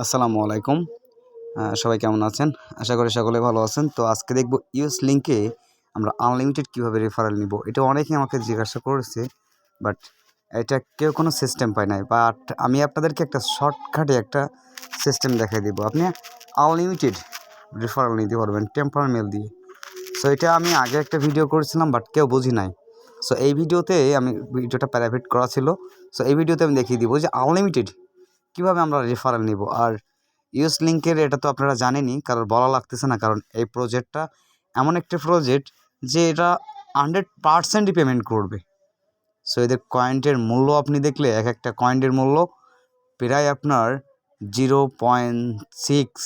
আসসালামু আলাইকুম। সবাই কেমন আছেন? আশা করি সকলে ভালো আছেন। তো আজকে দেখব ইউএস লিঙ্কে আমরা আনলিমিটেড কীভাবে রেফারেল নিব? এটা অনেকেই আমাকে জিজ্ঞাসা করেছে বাট এটা কেউ কোনো সিস্টেম পায় নাই। বাট আমি আপনাদেরকে একটা শর্টকাটে একটা সিস্টেম দেখাই দিব। আপনি আনলিমিটেড রেফারেল নিতে পারবেন টেম্পার মেল দিয়ে। সো এটা আমি আগে একটা ভিডিও করেছিলাম বাট কেউ বুঝি নাই। সো এই ভিডিওতে আমি ভিডিওটা প্রাইভেট করা ছিল। সো এই ভিডিওতে আমি দেখিয়ে দিব যে আনলিমিটেড কীভাবে আমরা রেফারেল নিব? আর ইউএস লিঙ্কের এটা তো আপনারা জানেনই কারণ বলা লাগতেছে না, কারণ এই প্রজেক্টটা এমন একটি প্রজেক্ট যে এটা হান্ড্রেড পারসেন্টই পেমেন্ট করবে। সো এদের কয়েন্টের মূল্য আপনি দেখলে, এক একটা কয়েন্টের মূল্য প্রায় আপনার zero point six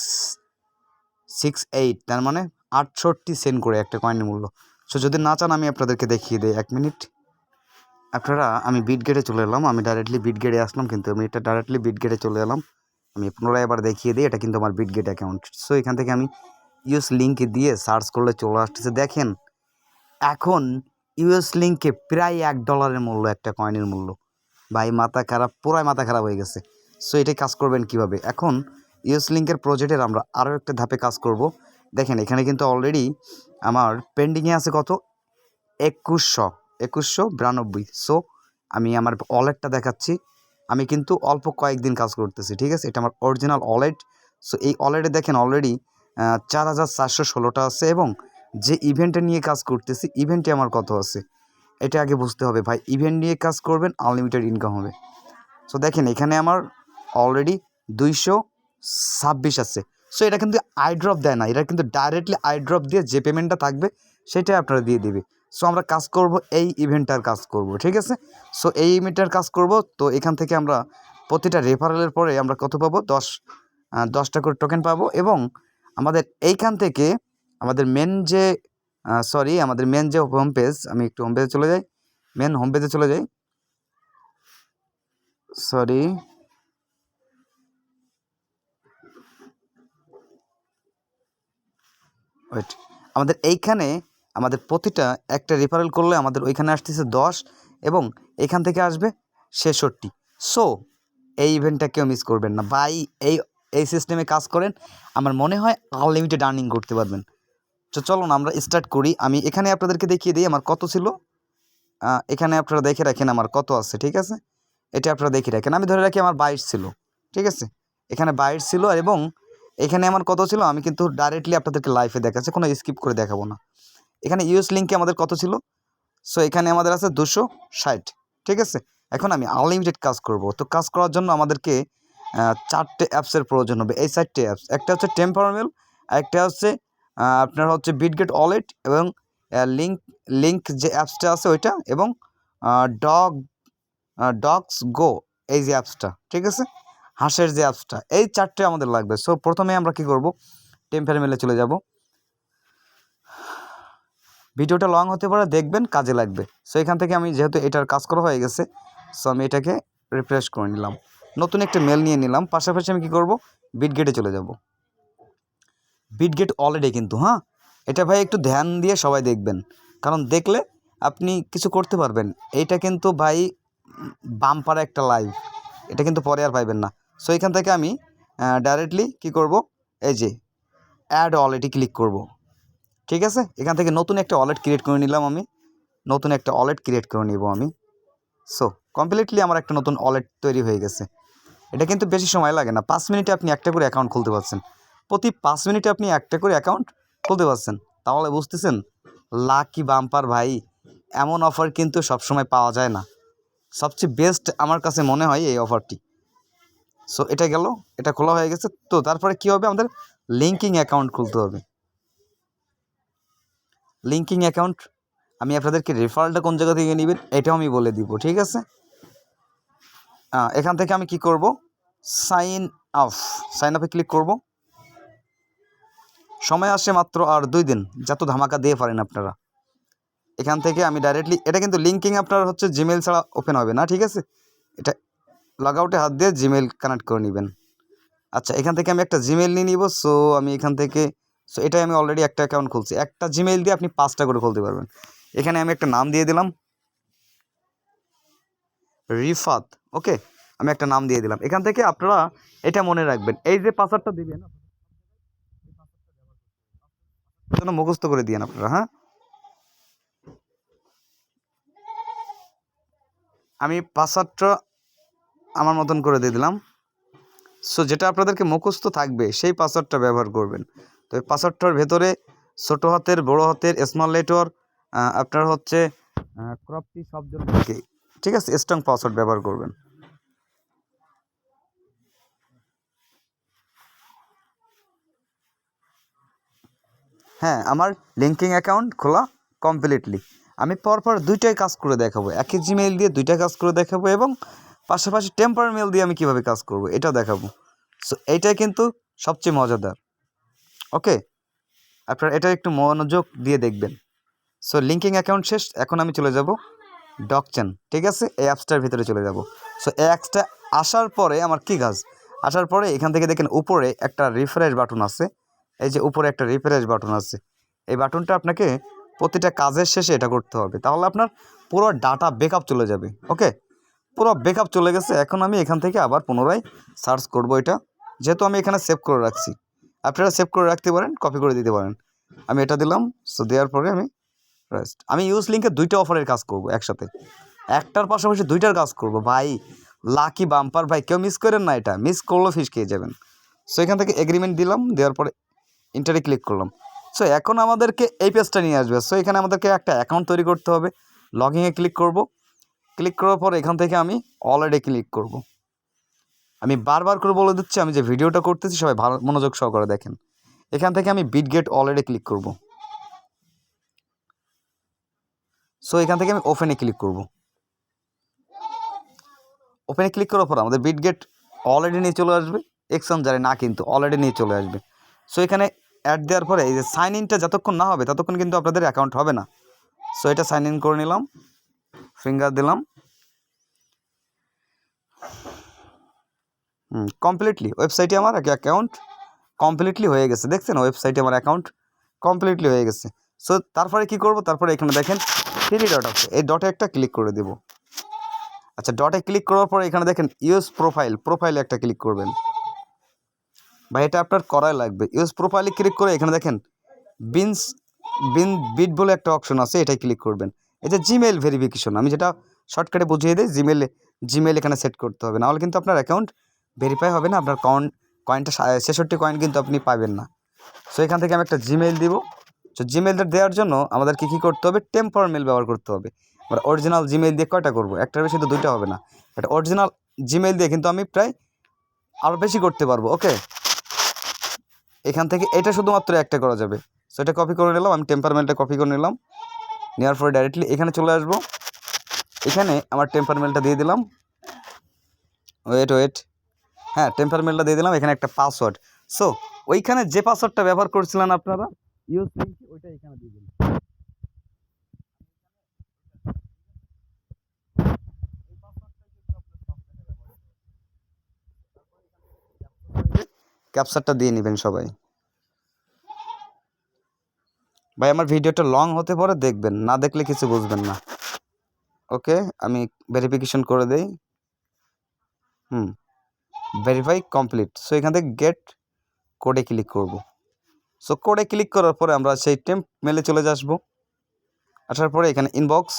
six eight তার মানে আটষট্টি সেন্ট করে একটা কয়েনের মূল্য। সো যদি না চান, আমি আপনাদেরকে দেখিয়ে দিই, এক মিনিট আপনারা, আমি বিট গেটে চলে এলাম, আমি ডাইরেক্টলি বিট গেটে আসলাম, কিন্তু আমি এটা ডাইরেক্টলি বিট গেটে চলে এলাম। আমি পুনরায় এবার দেখিয়ে দিই, এটা কিন্তু আমার বিট গেট অ্যাকাউন্ট সো এখান থেকে আমি ইউএস লিঙ্কে দিয়ে সার্চ করলে চলে আসতেছে, দেখেন। এখন ইউএস লিঙ্কে প্রায় এক ডলারের মূল্য, একটা কয়েনের মূল্য। ভাই, মাথা খারাপ, পুরাই মাথা খারাপ হয়ে গেছে। সো এটাই কাজ করবেন কীভাবে? এখন ইউএস লিঙ্কের প্রজেক্টের আমরা আরও একটা ধাপে কাজ করব। দেখেন, এখানে কিন্তু অলরেডি আমার পেন্ডিংয়ে আছে কত? একুশশো। একুশশো বিরানব্বই। সো আমি আমার ওয়ালেটটা দেখাচ্ছি। আমি কিন্তু অল্প কয়েকদিন কাজ করতেছি, ঠিক আছে? এটা আমার অরিজিনাল ওয়ালেট সো এই ওয়ালেটে দেখেন অলরেডি চার হাজার চারশো ষোলোটা আছে এবং যে ইভেন্টে নিয়ে কাজ করতেছি ইভেন্টে আমার কত আছে? এটা আগে বুঝতে হবে ভাই। ইভেন্ট নিয়ে কাজ করবেন আনলিমিটেড ইনকাম হবে। সো দেখেন এখানে আমার অলরেডি দুইশো ছাব্বিশ আছে। সো এটা কিন্তু আইড্রপ দেয় না। এটা কিন্তু ডাইরেক্টলি আইড্রপ দিয়ে যে পেমেন্টটা থাকবে, সেটাই আপনারা দিয়ে দিবে। সো আমরা কাজ করব এই ইভেন্টটার কাজ করব, ঠিক আছে? সো এই ইভেন্টটার কাজ করব, তো এখান থেকে আমরা প্রতিটা রেফারেলের পরে আমরা কত পাবো? দশ দশটা করে টোকেন পাবো এবং আমাদের এইখান থেকে আমাদের মেন যে সরি আমাদের মেন যে হোম পেজ আমি একটু হোম পেজে চলে যাই মেন হোম পেজে চলে যাই। সরি ওয়েট আমাদের এইখানে আমাদের প্রতিটা একটা রেফারেল করলে আমাদের ওইখানে আসতেছে দশ এবং এখান থেকে আসবে ছেষট্টি। সো এই ইভেন্টটা কেউ মিস করবেন না। বাই এই এই সিস্টেমে কাজ করেন, আমার মনে হয় আনলিমিটেড আর্নিং করতে পারবেন। তো চলুন, আমরা স্টার্ট করি। আমি এখানে আপনাদেরকে দেখিয়ে দিই আমার কত ছিল। এখানে আপনারা দেখে রাখেন আমার কত আছে, ঠিক আছে? এটা আপনারা দেখে রাখেন। আমি ধরে রাখি আমার বাইশ ছিল, ঠিক আছে? এখানে বাইশ ছিল এবং এখানে আমার কত ছিল? আমি কিন্তু ডাইরেক্টলি আপনাদেরকে লাইফে দেখাচ্ছি, কোনো স্কিপ করে দেখাবো না। এখানে ইউএস লিঙ্কে আমাদের কত ছিল? সো এখানে আমাদের আছে দুশো ষাট, ঠিক আছে? এখন আমি আনলিমিটেড কাজ করব। তো কাজ করার জন্য আমাদেরকে চারটে অ্যাপসের প্রয়োজন হবে। এই চারটে অ্যাপস একটা হচ্ছে টেম্পারমেল একটা হচ্ছে আপনার হচ্ছে বিটগেট ওয়ালেট এবং লিঙ্ক লিঙ্ক যে অ্যাপসটা আছে ওইটা এবং ডগ ডগস গো এই যে অ্যাপসটা ঠিক আছে? হাঁসের যে অ্যাপসটা এই চারটে আমাদের লাগবে। সো প্রথমে আমরা কি করব? টেম্পার মেলে চলে যাব। ভিডিওটা লং হতে পারে, দেখবেন, কাজে লাগবে। সো এখান থেকে আমি যেহেতু এটার কাজ করা হয়ে গেছে সো আমি এটাকে রিফ্রেশ করে নিলাম। নতুন একটা মেল নিয়ে নিলাম, পাশাপাশি আমি কী করব? বিটগেটে চলে যাব। বিটগেট অলরেডি কিন্তু হ্যাঁ? এটা ভাই একটু ধ্যান দিয়ে সবাই দেখবেন। কারণ দেখলে আপনি কিছু করতে পারবেন। এইটা কিন্তু ভাই বাম্পার একটা লাইভ এটা কিন্তু পরে আর পাইবেন না। সো এখান থেকে আমি ডাইরেক্টলি কি করব? এই যে অ্যাড ওয়ালেটে ক্লিক করব। ঠিক আছে? এখান থেকে নতুন একটা ওয়ালেট ক্রিয়েট করে নিলাম আমি। নতুন একটা ওয়ালেট ক্রিয়েট করে নিব আমি। সো কমপ্লিটলি আমার একটা নতুন ওয়ালেট তৈরি হয়ে গেছে। এটা কিন্তু বেশি সময় লাগে না। পাঁচ মিনিটে আপনি একটা করে অ্যাকাউন্ট খুলতে পারছেন। প্রতি পাঁচ মিনিটে আপনি একটা করে অ্যাকাউন্ট খুলতে পারছেন। তাহলে বুঝতেছেন? লাকি বাম্পার ভাই, এমন অফার কিন্তু সবসময় পাওয়া যায় না। সবচেয়ে বেস্ট আমার কাছে মনে হয় এই অফারটি সো এটা গেল, এটা খোলা হয়ে গেছে। তো তারপরে কি হবে আমাদের? লিঙ্কিং অ্যাকাউন্ট খুলতে হবে। লিঙ্কিং অ্যাকাউন্ট আমি আপনাদেরকে রেফারেলটা কোন জায়গা থেকে নেবেন, এটাও আমি বলে দিব, ঠিক আছে? এখান থেকে আমি কি করব? সাইন আপ সাইন আপে ক্লিক করব। সময় আসে মাত্র আর দুই দিন, যত ধামাকা দিয়ে পারেন আপনারা। এখান থেকে আমি ডাইরেক্টলি এটা কিন্তু লিঙ্কিং আপনার হচ্ছে জিমেল ছাড়া ওপেন হবে না, ঠিক আছে? এটা লগ আউটে হাত দিয়ে জিমেল কানেক্ট করে নেবেন। আচ্ছা এখান থেকে আমি একটা জিমেল নিয়ে নিব সো আমি এখান থেকে সো এটাই আমি অলরেডি একটা অ্যাকাউন্ট খুলছি। একটা জিমেল দিয়ে আপনি পাঁচটা করে খুলতে পারবেন। এখানে আমি একটা নাম দিয়ে দিলাম। রিফাত ওকে আমি একটা নাম দিয়ে দিলাম। এখান থেকে আপনারা এটা মনে রাখবেন। এই যে পাসওয়ার্ডটা দিবেন মুখস্থ করে দিয়েন আপনারা হ্যাঁ? আমি পাসওয়ার্ডটা আমার মতন করে দিয়ে দিলাম। সো যেটা আপনাদেরকে মুখস্থ থাকবে, সেই পাসওয়ার্ডটা ব্যবহার করবেন। তো এই পাসওয়ার্ডটার ভেতরে ছোটো হাতের, বড় হাতের স্মল লেটার আপনার হচ্ছে ক্রপটি জন্য থাকে। ঠিক আছে স্ট্রং পাসওয়ার্ড ব্যবহার করবেন। হ্যাঁ আমার লিঙ্কিং অ্যাকাউন্ট খোলা কমপ্লিটলি আমি পরপর দুইটাই কাজ করে দেখাবো। একই জিমেইল দিয়ে দুইটা কাজ করে দেখাবো এবং পাশাপাশি টেম্পার মেল দিয়ে আমি কীভাবে কাজ করব, এটাও দেখাবো। সো এইটাই কিন্তু সবচেয়ে মজাদার। ওকে? আপনার এটা একটু মনোযোগ দিয়ে দেখবেন। সো লিঙ্কিং অ্যাকাউন্ট শেষ, এখন আমি চলে যাব ডকচেন ঠিক আছে? এই অ্যাপসটার ভিতরে চলে যাব। সো এই অ্যাপসটা আসার পরে আমার কি কাজ? আসার পরে এখান থেকে দেখেন উপরে একটা রিফ্রেশ বাটন আছে। এই যে উপরে একটা রিফ্রেশ বাটন আছে। এই বাটনটা আপনাকে প্রতিটা কাজের শেষে এটা করতে হবে। তাহলে আপনার পুরো ডাটা ব্যাকআপ চলে যাবে, ওকে? পুরো ব্যাকআপ চলে গেছে। এখন আমি এখান থেকে আবার পুনরায় সার্চ করব এটা। যেহেতু আমি এখানে সেভ করে রাখছি। আপনারা সেভ করে রাখতে পারেন কপি করে দিতে পারেন। আমি এটা দিলাম সো দেওয়ার পরে আমি রেস্ট আমি ইউজ লিঙ্কে দুইটা অফারের কাজ করব একসাথে। একটার পাশাপাশি দুইটার কাজ করব। ভাই লাকি বাম্পার ভাই, কেউ মিস করেন না এটা। মিস করলেও ফিস খেয়ে যাবেন। সো এখান থেকে এগ্রিমেন্ট দিলাম, দেওয়ার পরে ইন্টারে ক্লিক করলাম। সো এখন আমাদেরকে এই পেজটা নিয়ে আসবে। সো এখানে আমাদেরকে একটা অ্যাকাউন্ট তৈরি করতে হবে। লগইনে ক্লিক করব। ক্লিক করার পর এখান থেকে আমি অলরেডি ক্লিক করব। আমি বারবার করে বলে দিচ্ছি, আমি যে ভিডিওটা করতেছি, সবাই ভালো মনোযোগ সহকারে দেখেন। এখান থেকে আমি বিট গেট অলরেডি ক্লিক করব। সো এখান থেকে আমি ওপেনে ক্লিক করব। ওপেনে ক্লিক করার পর আমাদের বিট গেট অলরেডি নিয়ে চলে আসবে। এক্সাম জানে না, কিন্তু অলরেডি নিয়ে চলে আসবে। সো এখানে অ্যাড দেওয়ার পরে এই যে সাইন ইনটা যতক্ষণ না হবে, ততক্ষণ কিন্তু আপনাদের অ্যাকাউন্ট হবে না। সো এটা সাইন ইন করে নিলাম। ফিঙ্গার দিলাম। কমপ্লিটলি ওয়েবসাইটে আমার অ্যাকাউন্ট কমপ্লিটলি হয়ে গেছে। দেখছেন? ওয়েবসাইটে আমার অ্যাকাউন্ট কমপ্লিটলি হয়ে গেছে। সো তারপরে কি করব? তারপরে এখানে দেখেন থ্রি ডট আছে। এই ডটে একটা ক্লিক করে দেব। আচ্ছা ডটে ক্লিক করার পরে এখানে দেখেন ইউজ প্রোফাইল প্রোফাইলে একটা ক্লিক করবেন। ভাই, এটা আপনার করাই লাগবে। ইউজ প্রোফাইলে ক্লিক করে এখানে দেখেন বিনস বিন বিট বলে একটা অপশন আছে, এটাই ক্লিক করবেন। যে জিমেল ভেরিফিকেশন আমি যেটা শর্টকাটে বুঝিয়ে দিই জিমেলে জিমেল এখানে সেট করতে হবে। নাহলে কিন্তু আপনার অ্যাকাউন্ট ভেরিফাই হবে না, আপনার কয়েন কয়েনটা ছেষট্টি কয়েন কিন্তু আপনি পাবেন না। সো এখান থেকে আমি একটা জিমেল দিব। তো জিমেলটা দেওয়ার জন্য আমাদের কী কী করতে হবে? টেম্পার মেল ব্যবহার করতে হবে। আমরা অরিজিনাল জিমেল দিয়ে কয়টা করব? একটার বেশি তো দুইটা হবে না। এটা অরিজিনাল জিমেল দিয়ে কিন্তু আমি প্রায় আরও বেশি করতে পারব ওকে এখান থেকে এটা শুধুমাত্র একটা করা যাবে। সো এটা কপি করে নিলাম, আমি টেম্পার মেলটা কপি করে নিলাম। নেওয়ার পরে ডাইরেক্টলি এখানে চলে আসব। এখানে আমার টেম্পার মেলটা দিয়ে দিলাম। ওয়েট ওয়েট হ্যাঁ টেম্পার মেলটা দিয়ে দিলাম, এখানে একটা পাসওয়ার্ড সো ওইখানে যে পাসওয়ার্ডটা ব্যবহার করছিলেন আপনারা ইউজ লিঙ্ক ওইটা এখানে দিয়ে দিন। ক্যাপচারটা দিয়ে নেবেন সবাই। ভাই, আমার ভিডিওটা লং হতে পারে, দেখবেন। না দেখলে কিছু বুঝবেন না। ওকে আমি ভেরিফিকেশন করে দেই। হুম। ভেরিফাই কমপ্লিট সো এখান থেকে গেট কোডে ক্লিক করব। সো কোডে ক্লিক করার পরে আমরা সেই টেম্প মেলে চলে আসব। আসার পরে এখানে ইনবক্স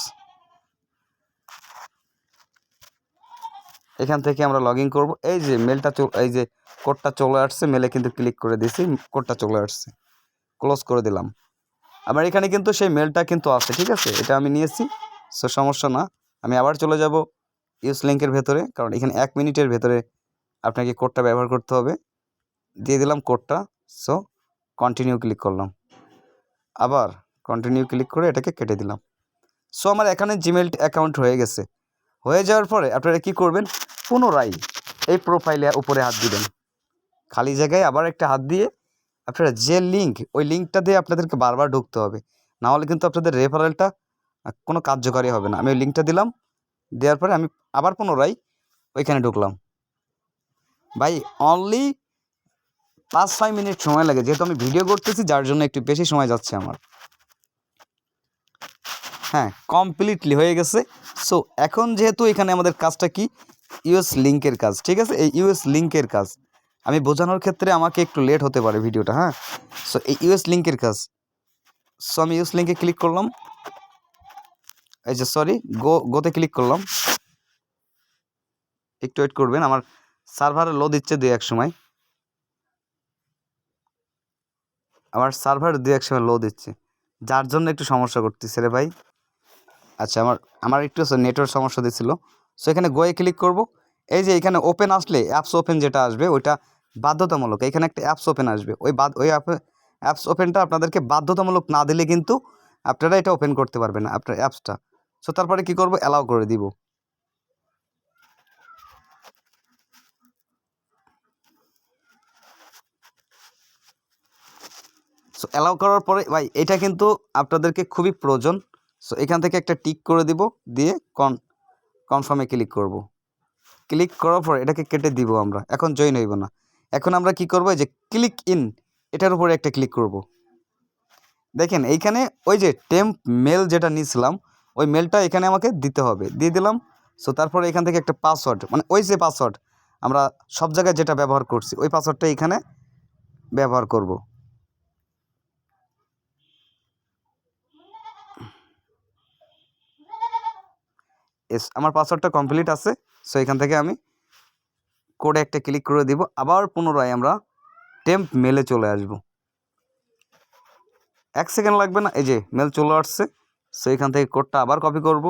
এখান থেকে আমরা লগ ইন করব। এই যে মেলটা এই যে কোডটা চলে আসছে মেলে কিন্তু ক্লিক করে দিয়েছি কোডটা চলে আসছে। ক্লোজ করে দিলাম। আমার এখানে কিন্তু সেই মেলটা কিন্তু আছে, ঠিক আছে? এটা আমি নিয়েছি। সো সমস্যা না। আমি আবার চলে যাব। ইউজ লিঙ্কের ভেতরে, কারণ এখানে এক মিনিটের ভেতরে আপনাকে কোডটা ব্যবহার করতে হবে। দিয়ে দিলাম কোডটা সো কন্টিনিউ ক্লিক করলাম। আবার কন্টিনিউ ক্লিক করে এটাকে কেটে দিলাম। সো আমার এখানে জিমেল অ্যাকাউন্ট হয়ে গেছে। হয়ে যাওয়ার পরে আপনারা কি করবেন? পুনরায় এই প্রোফাইলে উপরে হাত দিবেন। খালি জায়গায় আবার একটা হাত দিয়ে আপনারা যে লিঙ্ক ওই লিঙ্কটা দিয়ে আপনাদেরকে বারবার ঢুকতে হবে। না হলে কিন্তু আপনাদের রেফারেলটা কোনো কার্যকারী হবে না। আমি ওই লিঙ্কটা দিলাম, দেওয়ার পরে আমি আবার পুনরায় ওইখানে ঢুকলাম। ভাই অনলি পাঁচ, ছয় মিনিট সময় লাগে। যেহেতু আমি ভিডিও করতেছি, যার জন্য একটু বেশি সময় যাচ্ছে আমার। হ্যাঁ কমপ্লিটলি হয়ে গেছে। সো এখন যেহেতু এখানে আমাদের কাজটা কি? ইউএস লিঙ্কের কাজ, ঠিক আছে? এই ইউএস লিঙ্কের কাজ। আমি বোঝানোর ক্ষেত্রে আমাকে একটু লেট হতে পারে ভিডিওটা হ্যাঁ? সো এই ইউএস লিঙ্কের কাজ। সো আমি ইউএস লিঙ্কে ক্লিক করলাম। এই যে সরি গো গোতে ক্লিক করলাম। একটু ওয়েট করবেন, আমার সার্ভারে লো দিচ্ছে দুই এক সময়। আমার সার্ভার দুই এক সময় লো দিচ্ছে। যার জন্য একটু সমস্যা করতেছে রে ভাই। আচ্ছা আমার আমার একটু নেটওয়ার্ক সমস্যা দিচ্ছিল। সো এখানে গোয়ে ক্লিক করব। এই যে এখানে ওপেন আসলে অ্যাপস ওপেন যেটা আসবে, ওইটা বাধ্যতামূলক। এখানে একটা অ্যাপস ওপেন আসবে। ওই বাদ, ওই অ্যাপ অ্যাপস ওপেনটা আপনাদেরকে বাধ্যতামূলক না দিলে কিন্তু আপনারা এটা ওপেন করতে পারবেন আপনার অ্যাপসটা সো তারপরে কি করব? অ্যালাউ করে দিব। সো অ্যালাউ করার পরে, ভাই, এটা কিন্তু আপনাদেরকে খুবই প্রয়োজন। সো এখান থেকে একটা টিক করে দিব, দিয়ে কন কনফার্মে ক্লিক করব। ক্লিক করার পর এটাকে কেটে দিব আমরা। এখন জয়েন হইব না। এখন আমরা কি করব যে ক্লিক ইন এটার উপরে একটা ক্লিক করব। দেখেন, এইখানে ওই যে টেম্প মেল যেটা নিয়েছিলাম ওই মেলটা এখানে আমাকে দিতে হবে। দিয়ে দিলাম। সো তারপরে এখান থেকে একটা পাসওয়ার্ড মানে ওই যে পাসওয়ার্ড আমরা সব জায়গায় যেটা ব্যবহার করছি, ওই পাসওয়ার্ডটা এখানে ব্যবহার করব। এস, আমার পাসওয়ার্ডটা কমপ্লিট আছে, সো এখান থেকে আমি কোডে একটা ক্লিক করে দিব। আবার পুনরায় আমরা টেম্প মেলে চলে আসব। এক সেকেন্ড লাগবে না, এই যে মেল চলে আসছে, সো এখান থেকে কোডটা আবার কপি করব।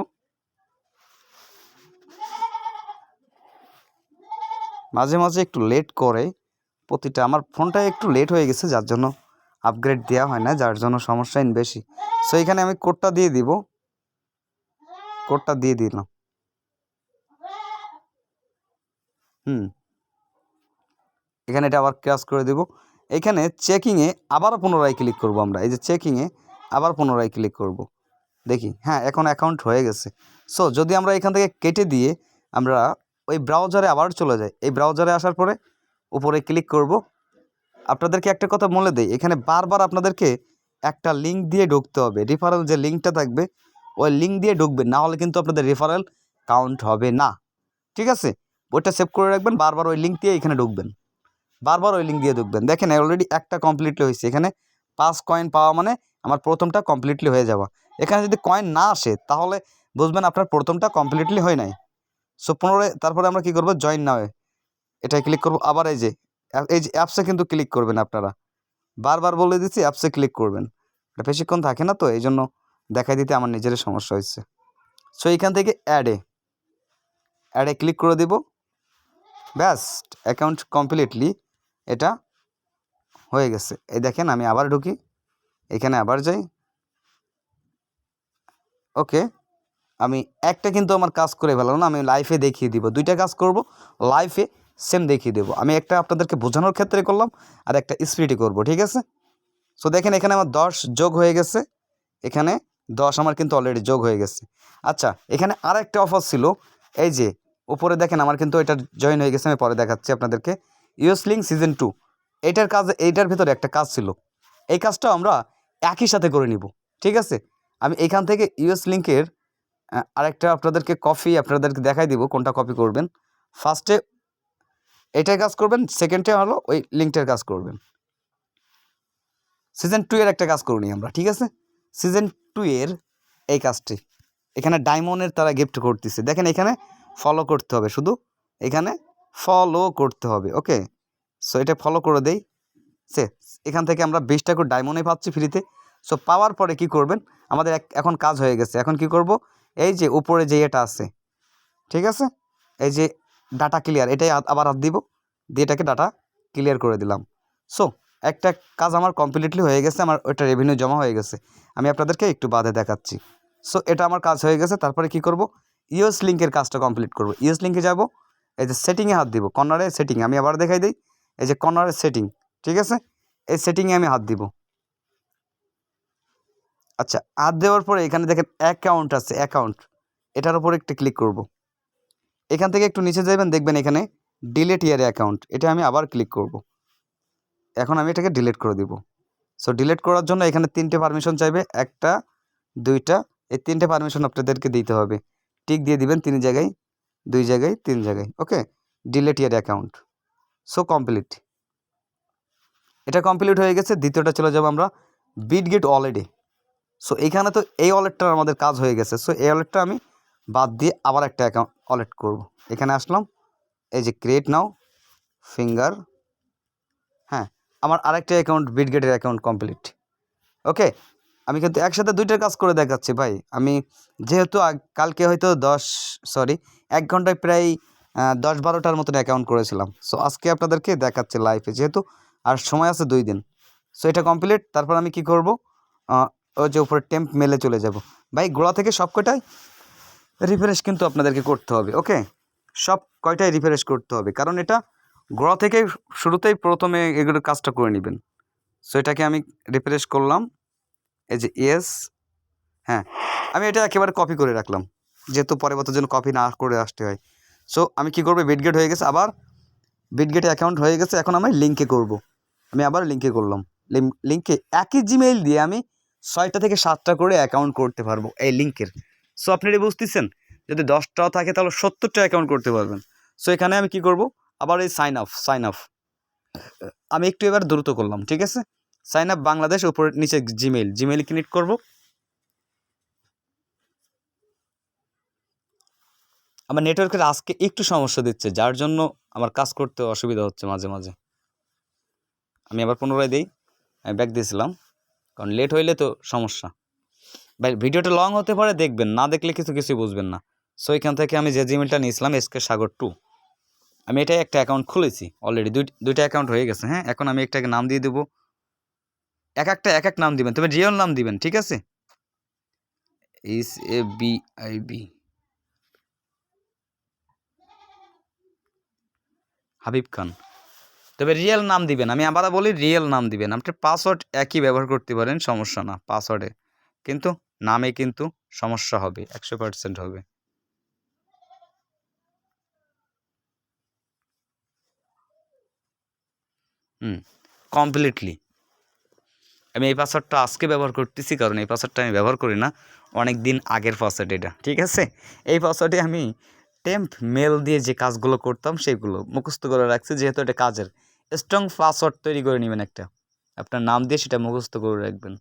মাঝে মাঝে একটু লেট করে, প্রতিটা আমার ফোনটা একটু লেট হয়ে গেছে, যার জন্য আপগ্রেড দেওয়া হয় না, যার জন্য সমস্যা বেশি। সো এখানে আমি কোডটা দিয়ে দিব। কোডটা দিয়ে দিলাম। হুম। এখানে এটা আবার ক্রাশ করে দেব। এখানে চেকিংয়ে আবার পুনরায় ক্লিক করব আমরা। এই যে চেকিংয়ে আবার পুনরায় ক্লিক করব। দেখি হ্যাঁ এখন অ্যাকাউন্ট হয়ে গেছে। সো যদি আমরা এখান থেকে কেটে দিয়ে আমরা ওই ব্রাউজারে আবার চলে যাই, এই ব্রাউজারে আসার পরে উপরে ক্লিক করব। আপনাদেরকে একটা কথা বলে দেই, এখানে বারবার আপনাদেরকে একটা লিঙ্ক দিয়ে ঢুকতে হবে। রেফারেল যে লিঙ্কটা থাকবে ওই লিঙ্ক দিয়ে ঢুকবেন, না হলে কিন্তু আপনাদের রেফারেল কাউন্ট হবে না। ঠিক আছে? ওইটা সেভ করে রাখবেন, বারবার ওই লিঙ্ক দিয়ে এখানে ঢুকবেন। বারবার ওই লিঙ্ক দিয়ে ঢুকবেন। দেখেন অলরেডি একটা কমপ্লিটলি হয়েছে। এখানে পাঁচ কয়েন পাওয়া মানে আমার প্রথমটা কমপ্লিটলি হয়ে যাওয়া। এখানে যদি কয়েন না আসে, তাহলে বুঝবেন আপনার প্রথমটা কমপ্লিটলি হয় নাই। সো পুনরায় তারপরে আমরা কি করব? জয়েন না হয়ে এটাই ক্লিক করব। আবার এই যে এই যে অ্যাপসে কিন্তু ক্লিক করবেন আপনারা। বারবার বলে দিচ্ছি অ্যাপসে ক্লিক করবেন। এটা বেশিক্ষণ থাকে না তো এই জন্য দেখাই দিতে আমার নিজেরই সমস্যা হয়েছে। সো এইখান থেকে অ্যাডে অ্যাডে ক্লিক করে দেব। ব্যাস অ্যাকাউন্ট কমপ্লিটলি এটা হয়ে গেছে। এই দেখেন, আমি আবার ঢুকি। এখানে আবার যাই। ওকে আমি একটা কিন্তু আমার কাজ করে ফেলাম না, আমি লাইফে দেখিয়ে দিব। দুইটা কাজ করব লাইফে সেম দেখিয়ে দেবো। আমি একটা আপনাদেরকে বোঝানোর ক্ষেত্রে করলাম, আর একটা স্পিডে করব, ঠিক আছে? সো দেখেন, এখানে আমার দশ যোগ হয়ে গেছে। এখানে দশ আমার কিন্তু অলরেডি যোগ হয়ে গেছে। আচ্ছা এখানে আর একটা অফার ছিল। এই যে, উপরে দেখেন আমার কিন্তু এটা জয়েন হয়ে গেছে, আমি পরে দেখাচ্ছি আপনাদেরকে। ইউএস লিঙ্ক সিজন টু এইটার কাজ, এইটার ভিতরে একটা কাজ ছিল। এই কাজটাও আমরা একই সাথে করে নিব, ঠিক আছে? আমি এখান থেকে ইউএস লিঙ্কের আরেকটা আপনাদেরকে কপি আপনাদেরকে দেখাই দিব, কোনটা কপি করবেন। ফার্স্টে এটাই কাজ করবেন সেকেন্ডে হলো ওই লিঙ্কটার কাজ করবেন। সিজন টু এর একটা কাজ করুনি আমরা, ঠিক আছে? সিজন টু এর এই কাজটি। এখানে ডায়মন্ডের তারা গিফট করতেছে। দেখেন এখানে ফলো করতে হবে শুধু। এখানে ফলো করতে হবে ওকে সো এটা ফলো করে দেই। সে, এখান থেকে আমরা বিশটা করে ডায়মন্ডে পাচ্ছি ফ্রিতে সো পাওয়ার পরে কি করবেন? আমাদের এখন কাজ হয়ে গেছে। এখন কি করব? এই যে উপরে যে এটা আছে, ঠিক আছে? এই যে ডাটা ক্লিয়ার এটাই আবার হাত দিব। দিয়ে এটাকে ডাটা ক্লিয়ার করে দিলাম। সো একটা কাজ আমার কমপ্লিটলি হয়ে গেছে, আমার ওইটা রেভিনিউ জমা হয়ে গেছে। আমি আপনাদেরকে একটু বাদে দেখাচ্ছি। সো এটা আমার কাজ হয়ে গেছে, তারপরে কি করব? ইউএস লিঙ্কের কাজটা কমপ্লিট করব। ইউএস লিঙ্কে যাব, এই যে সেটিংয়ে হাত দিব, কর্নারে সেটিং আমি আবার দেখাই দিই। এই যে কর্নারে সেটিং ঠিক আছে? এই সেটিংয়ে আমি হাত দিব। আচ্ছা হাত দেওয়ার পরে এখানে দেখেন অ্যাকাউন্ট আছে অ্যাকাউন্ট এটার উপর একটু ক্লিক করব। এখান থেকে একটু নিচে যাবেন দেখবেন এখানে ডিলেট ইয়ার অ্যাকাউন্ট এটা আমি আবার ক্লিক করব। এখন আমি এটাকে ডিলিট করে দিব। সো ডিলিট করার জন্য এখানে তিনটে পারমিশন চাইবে, একটা, দুইটা, এই তিনটে পারমিশন আপনাদেরকে দিতে হবে। টিক দিয়ে দিবেন তিন জায়গায়, দুই জায়গায়, তিন জায়গায় okay delete your account so complete এটা কমপ্লিট হয়ে গেছে, দ্বিতীয়টা চলে যাব আমরা বিট গেট ওয়ালেটে সো এখানে তো এই ওয়ালেটটার আমাদের কাজ হয়ে গেছে। সো এই ওয়ালেটটা আমি বাদ দিয়ে আবার একটা অ্যাকাউন্ট ওয়ালেট করব। এখানে আসলাম, এই যে ক্রিয়েট নাও ফিঙ্গার আমার আরেকটা অ্যাকাউন্ট বিটগেটের অ্যাকাউন্ট কমপ্লিট ওকে আমি কিন্তু একসাথে দুইটার কাজ করে দেখাচ্ছি ভাই। আমি যেহেতু কালকে হয়তো দশ সরি এক ঘন্টায় প্রায় দশ বারোটার মতন অ্যাকাউন্ট করেছিলাম। সো আজকে আপনাদেরকে দেখাচ্ছে লাইফে যেহেতু, আর সময় আছে দুই দিন। সো এটা কমপ্লিট তারপর আমি কি করব? ওই যে উপরে টেম্প মেলে চলে যাব। ভাই, গোড়া থেকে সব কটাই রিফ্রেশ কিন্তু আপনাদেরকে করতে হবে ওকে সব কয়টাই রিফ্রেশ করতে হবে? কারণ এটা গোড়া থেকে শুরুতেই প্রথমে এগুলোর কাজটা করে নেবেন। সো এটাকে আমি রিফ্রেশ করলাম। এই যে ইয়েস হ্যাঁ আমি এটা একেবারে কপি করে রাখলাম। যেহেতু পরবর্তীর জন্য কপি না করে আসতে হয়। সো আমি কি করব? বিটগেট হয়ে গেছে আবার। বিটগেটে অ্যাকাউন্ট হয়ে গেছে, এখন আমি লিঙ্কে করব। আমি আবার লিঙ্কে করলাম। লিঙ্কে একই জিমেইল দিয়ে আমি ছয়টা থেকে সাতটা করে অ্যাকাউন্ট করতে পারব এই লিঙ্কের সো আপনি বুঝতেছেন? যদি দশটাও থাকে তাহলে সত্তরটা অ্যাকাউন্ট করতে পারবেন। সো এখানে আমি কি করব? আবার এই সাইন আপ সাইন আপ আমি একটু এবার দ্রুত করলাম, ঠিক আছে? সাইন আপ বাংলাদেশ, উপরে নিচে জিমেইল জিমেইল ক্লিক করব। আমার নেটওয়ার্কের আজকে একটু সমস্যা দিচ্ছে, যার জন্য আমার কাজ করতে অসুবিধা হচ্ছে মাঝে মাঝে। আমি আবার পুনরায় দিই, আমি ব্যাক দিয়েছিলাম, কারণ লেট হইলে তো সমস্যা। ভাই, ভিডিওটা লং হতে পারে, দেখবেন, না দেখলে কিছু কিছুই বুঝবেন না। সো এখান থেকে আমি যে জিমেলটা নিয়েছিলাম এসকে সাগর টু আমি এটাই একটা অ্যাকাউন্ট খুলেছি অলরেডি দুই, দুইটা অ্যাকাউন্ট হয়ে গেছে হ্যাঁ? এখন আমি একটাকে নাম দিয়ে দেবো। এক একটা, এক এক নাম দিবেন তবে রিয়েল নাম দিবেন, ঠিক আছে? S A B I B Habib Khan. তবে রিয়েল নাম দিবেন, আমি আবার বলি রিয়েল নাম দিবেন। আপনি পাসওয়ার্ড একই ব্যবহার করতে পারেন, সমস্যা না পাসওয়ার্ডে কিন্তু নামে কিন্তু সমস্যা হবে, একশো পার্সেন্ট হবে। হুম কমপ্লিটলি আমি এই পাসওয়ার্ডটা আজকে ব্যবহার করতেছি, কারণ এই পাসওয়ার্ডটা আমি ব্যবহার করি না। অনেক দিন আগের পাসওয়ার্ড এটা, ঠিক আছে? এই পাসওয়ার্ডে আমি টেম্প মেল দিয়ে যে কাজগুলো করতাম, সেগুলো মুখস্থ করে রাখছি, যেহেতু এটা কাজের। স্ট্রং পাসওয়ার্ড তৈরি করে নেবেন একটা। আপনার নাম দিয়ে সেটা মুখস্থ করে রাখবেন,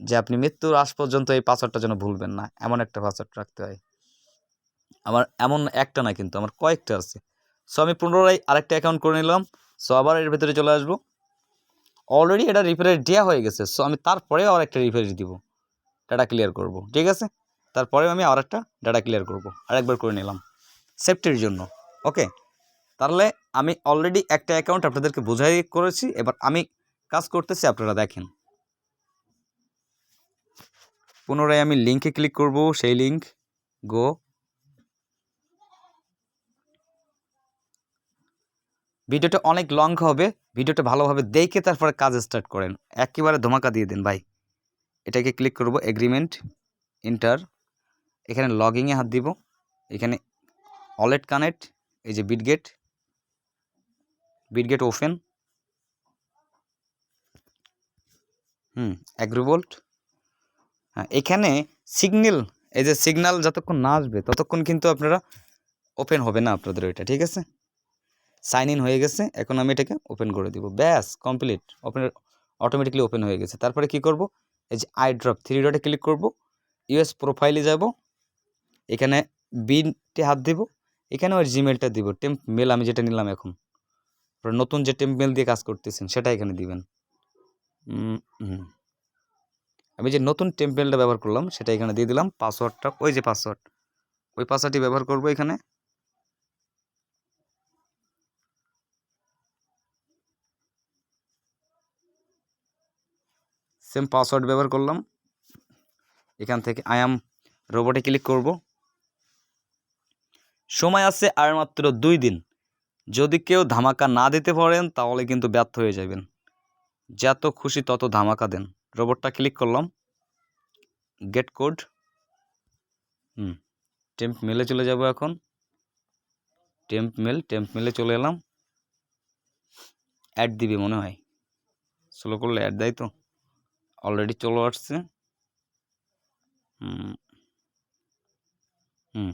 যে আপনি মৃত্যুর আজ পর্যন্ত এই পাসওয়ার্ডটা যেন ভুলবেন না। এমন একটা পাসওয়ার্ড রাখতে হয়। আমার এমন একটা না কিন্তু, আমার কয়েকটা আছে। সো আমি পুনরায় আরেকটা অ্যাকাউন্ট করে নিলাম। সো আবার এর ভেতরে চলে আসব। অলরেডি এটা রিফ্রেশ দেওয়া হয়ে গেছে। সো আমি তারপরে আর একটা রিফ্রেশ দিব। ডাটা ক্লিয়ার করব। ঠিক আছে? তারপরে আমি আর একটা ডাটা ক্লিয়ার করব। আর একবার করে নিলাম। সেফটির জন্য। ওকে তাহলে আমি অলরেডি একটা অ্যাকাউন্ট আপনাদেরকে বোঝাই করেছি। এবার আমি কাজ করতেছি, আপনারা দেখেন। পুনরায় আমি লিঙ্কে ক্লিক করব। সেই লিঙ্ক গো ভিডিওটা অনেক লং হবে, ভিডিওটা ভালোভাবে দেখে তারপরে কাজ স্টার্ট করেন। একেবারে ধমাকা দিয়ে দিন ভাই। এটাকে ক্লিক করব এগ্রিমেন্ট ইন্টার এখানে লগিংয়ে হাত দিব। এখানে অলেট কানেক্ট এই যে বিটগেট বিটগেট ওপেন হুম অ্যাগ্রিভোল্ট হ্যাঁ এখানে সিগন্যাল এই যে সিগন্যাল যতক্ষণ না আসবে, ততক্ষণ কিন্তু আপনারা ওপেন হবে না আপনাদের ওইটা, ঠিক আছে? সাইন ইন হয়ে গেছে, এখন আমি এটাকে ওপেন করে দিব। ব্যাস, কমপ্লিট। ওপেন অটোমেটিকলি ওপেন হয়ে গেছে। তারপরে কি করব? এই যে আই ড্রপ থ্রি ডটে ক্লিক করব। ইউএস প্রোফাইলে যাব। এখানে বিনটে হাত দিব। এখানে ওই জিমেলটা দিব। টেম্প মেল আমি যেটা নিলাম এখন। নতুন যে টেম্প মেল দিয়ে কাজ করতেছেন, সেটা এখানে দিবেন। আমি যে নতুন টেম্পেলটা ব্যবহার করলাম, সেটা এখানে দিয়ে দিলাম। পাসওয়ার্ডটা ওই যে পাসওয়ার্ড ওই পাসওয়ার্ডটি ব্যবহার করব এখানে। সেম পাসওয়ার্ড ব্যবহার করলাম। এখান থেকে আই অ্যাম রোবটে ক্লিক করব। সময় আছে আর মাত্র দুই দিন। যদি কেউ ধামাকা না দিতে পারেন, তাহলে কিন্তু ব্যর্থ হয়ে যাবেন। যত খুশি তত ধামাকা দেন। রোবটটা ক্লিক করলাম। গেট কোড হুম টেম্প মেলে চলে যাব এখন। টেম্প মেল টেম্প মেলে চলে এলাম। অ্যাড দিবে মনে হয়। স্লো করলে অ্যাড দেয় তো। অলরেডি চলে আসছে। হুম।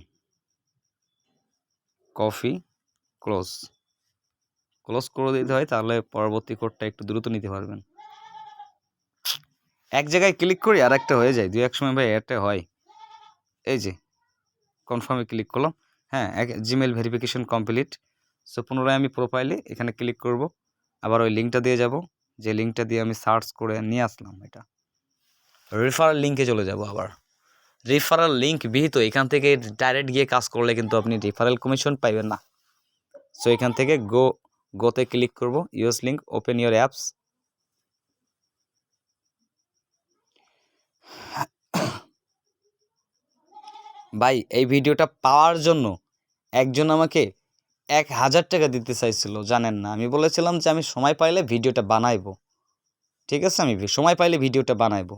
Coffee, close. ক্লোজ করে দিতে হয়, তাহলে পরবর্তী কোডটা একটু দ্রুত নিতে পারবেন। এক জায়গায় ক্লিক করি আর একটা হয়ে যায়। দু এক সময় ভাই, একটা হয়। এই যে, কনফার্মে ক্লিক করলাম। হ্যাঁ এক জিমেল ভেরিফিকেশন কমপ্লিট। সো, পুনরায় আমি প্রোফাইলে এখানে ক্লিক করব। আবার ওই লিঙ্কটা দিয়ে যাব। যে লিঙ্কটা দিয়ে আমি সার্চ করে নিয়ে আসলাম এটা। রেফারাল লিঙ্কে চলে যাব আবার। রেফারাল লিঙ্ক বিহিত, এখান থেকে ডাইরেক্ট গিয়ে কাজ করলে কিন্তু আপনি রেফারেল কমিশন পাইবেন না। সো এখান থেকে গো গোতে ক্লিক করব US link open your apps ভাই, এই ভিডিওটা পাওয়ার জন্য একজন আমাকে এক হাজার টাকা দিতে চাইছিল, জানেন না। আমি বলেছিলাম যে আমি সময় পাইলে ভিডিওটা বানাইবো। ঠিক আছে, আমি সময় পাইলে ভিডিওটা বানাইবো।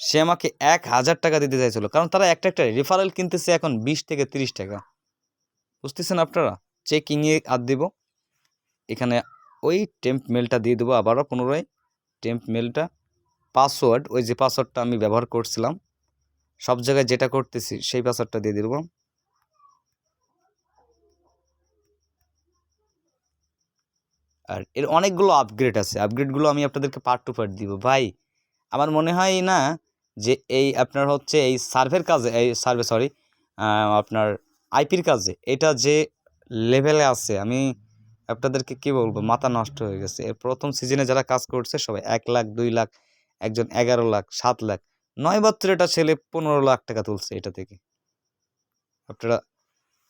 সে আমাকে এক হাজার টাকা দিতে চাইছিল, কারণ তারা একটা একটা রেফারেল কিনতেছে এখন বিশ থেকে তিরিশ টাকা। বুঝতেছেন আপনারা? চেকিংয়ে আর দিব। এখানে ওই টেম্প মেলটা দিয়ে দেবো আবারও পুনরায়। টেম্প মেলটা পাসওয়ার্ড ওই যে পাসওয়ার্ডটা আমি ব্যবহার করছিলাম। সব জায়গায় যেটা করতেছি, সেই পাসওয়ার্ডটা দিয়ে দিব। আর এর অনেকগুলো আপগ্রেড আছে। আপগ্রেডগুলো আমি আপনাদেরকে পার্ট টু পার্ট দিব। ভাই, আমার মনে হয় না যে এই আপনার হচ্ছে এই সার্ভের কাজে, এই সার্ভে সরি আপনার আইপির কাজে এটা যে লেভেলে আছে, আমি আপনাদেরকে কি বলব, মাথা নষ্ট হয়ে গেছে। এর প্রথম সিজনে যারা কাজ করছে, সবাই এক লাখ, দুই লাখ, একজন এগারো লাখ, সাত লাখ, নয় বছর এটা ছেলে পনেরো লাখ টাকা তুলছে এটা থেকে। আপনারা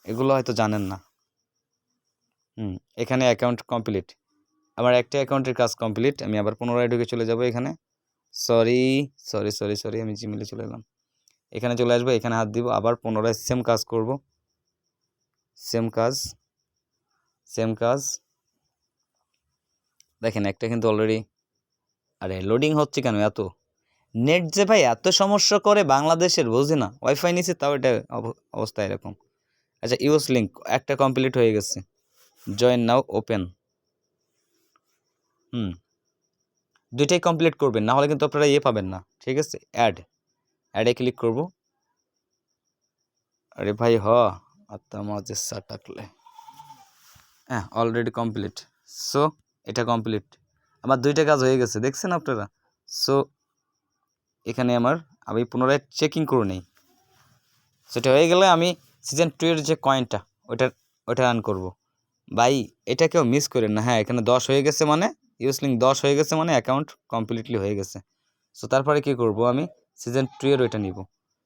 এগুলো হয়তো জানেন না। হুম, এখানে অ্যাকাউন্ট কমপ্লিট আমার একটা অ্যাকাউন্টের কাজ কমপ্লিট, আমি আবার পুনরায় ঢুকে চলে যাব এখানে। সরি সরি সরি সরি, আমি জিমেলে চলে এলাম। এখানে চলে আসব, এখানে হাত দিব, আবার পুনরায় সেম কাজ করব। সেম কাজ সেম কাজ। দেখেন, একটা কিন্তু অলরেডি আরে লোডিং হচ্ছে কেন এত? নেট যে ভাই এত সমস্যা করে বাংলাদেশের বুঝি না? ওয়াইফাই নিচে তাও এটা অব- অবস্থা এরকম। আচ্ছা ইউএস লিঙ্ক একটা কমপ্লিট হয়ে গেছে। জয়েন নাও ওপেন হুম। দুইটাই কমপ্লিট করবেন না হলে কিন্তু আপনারা ইয়ে পাবেন না, ঠিক আছে? অ্যাড অ্যাডে ক্লিক করব। আরে ভাই, হ, আত্মা মাঝে হ্যাঁ অলরেডি কমপ্লিট সো এটা কমপ্লিট আমার দুইটা কাজ হয়ে গেছে, দেখছেন আপনারা? সো এখানে আমার, আমি পুনরায় চেকিং করে নেই। সেটা হয়ে গেলে আমি সিজন টু এর যে কয়েনটা ওটা ওটা রান করব। ভাই এটা কেউ মিস করেন না। হ্যাঁ এখানে দশ হয়ে গেছে মানে ইউসলিং দশ হয়ে গেছে মানে অ্যাকাউন্ট কমপ্লিটলি হয়ে গেছে। সো তারপরে কি করব আমি? সিজন টু এর ওইটা নিব।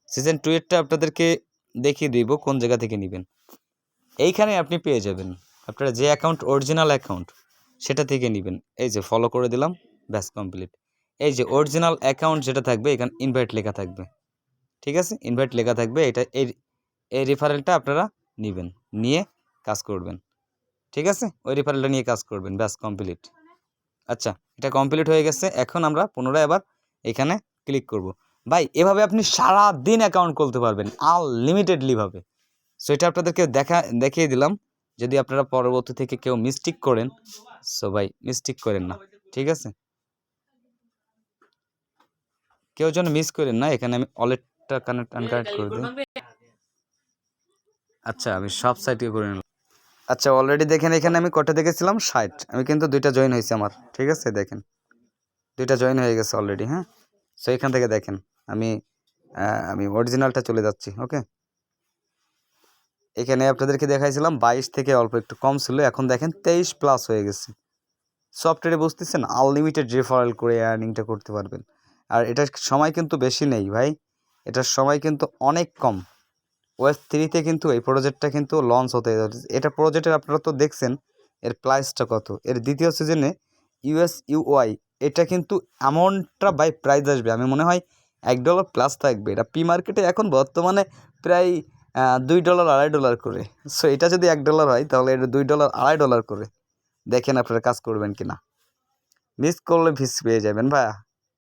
সিজন টু এরটা আপনাদেরকে দেখিয়ে দিব কোন জায়গা থেকে নেবেন। এইখানে আপনি পেয়ে যাবেন। আপনারা যে অ্যাকাউন্ট অরিজিনাল অ্যাকাউন্ট সেটা থেকে নেবেন। এই যে ফলো করে দিলাম, ব্যাস কমপ্লিট এই যে অরিজিনাল অ্যাকাউন্ট যেটা থাকবে, এখানে ইনভাইট লেখা থাকবে। ঠিক আছে? ইনভাইট লেখা থাকবে, এটা এই এই রেফারেলটা আপনারা নেবেন। নিয়ে কাজ করবেন। ঠিক আছে? ওই রেফারেলটা নিয়ে কাজ করবেন, ব্যাস কমপ্লিট আচ্ছা এটা কমপ্লিট হয়ে গেছে। এখন আমরা পুনরায় আবার এখানে ক্লিক করব। ভাই এভাবে আপনি সারা দিন অ্যাকাউন্ট খুলতে পারবেন আনলিমিটেডলি ভাবে। সো এটা আপনাদেরকে দেখা দেখিয়ে দিলাম। যদি আপনারা পরবর্তী থেকে কেউ মিস্টেক করেন সো ভাই মিস্টেক করেন না ঠিক আছে? কেউ যেন মিস করেন না এখানে আমি ওয়ালেটটা কানেক্ট আনকানেক্ট করে দিই। আচ্ছা আমি সব সাইটে করে নিলাম। আচ্ছা অলরেডি দেখেন এখানে আমি কটা দেখেছিলাম ষাট। আমি কিন্তু দুইটা জয়েন হয়েছে আমার, ঠিক আছে? দেখেন, দুইটা জয়েন হয়ে গেছে অলরেডি হ্যাঁ? সো এখান থেকে দেখেন, আমি আমি অরিজিনালটা চলে যাচ্ছি ওকে এখানে আপনাদেরকে দেখাইছিলাম বাইশ থেকে অল্প, একটু কম ছিল, এখন দেখেন তেইশ প্লাস হয়ে গেছে। সফটওয়্যারে বুঝতেছেন আনলিমিটেড রেফারেল করে আর্নিংটা করতে পারবেন। আর এটার সময় কিন্তু বেশি নেই ভাই, এটার সময় কিন্তু অনেক কম। ওয়েব থ্রিতে কিন্তু এই প্রজেক্টটা কিন্তু লঞ্চ হতে যাচ্ছে। এটা প্রজেক্টের আপনারা তো দেখছেন, এর প্রাইসটা কত? এর দ্বিতীয় সিজনে ইউএস ইউওয়াই এটা কিন্তু অ্যামাউন্টটা বাই প্রাইস আসবে। আমি মনে হয় এক ডলার প্লাস থাকবে। এটা পি মার্কেটে এখন বর্তমানে প্রায় দুই ডলার আড়াই ডলার করে। সো এটা যদি এক ডলার হয়, তাহলে এটা দুই ডলার আড়াই ডলার করে। দেখেন আপনারা কাজ করবেন কি না মিস করলে ভিস পেয়ে যাবেন ভাইয়া।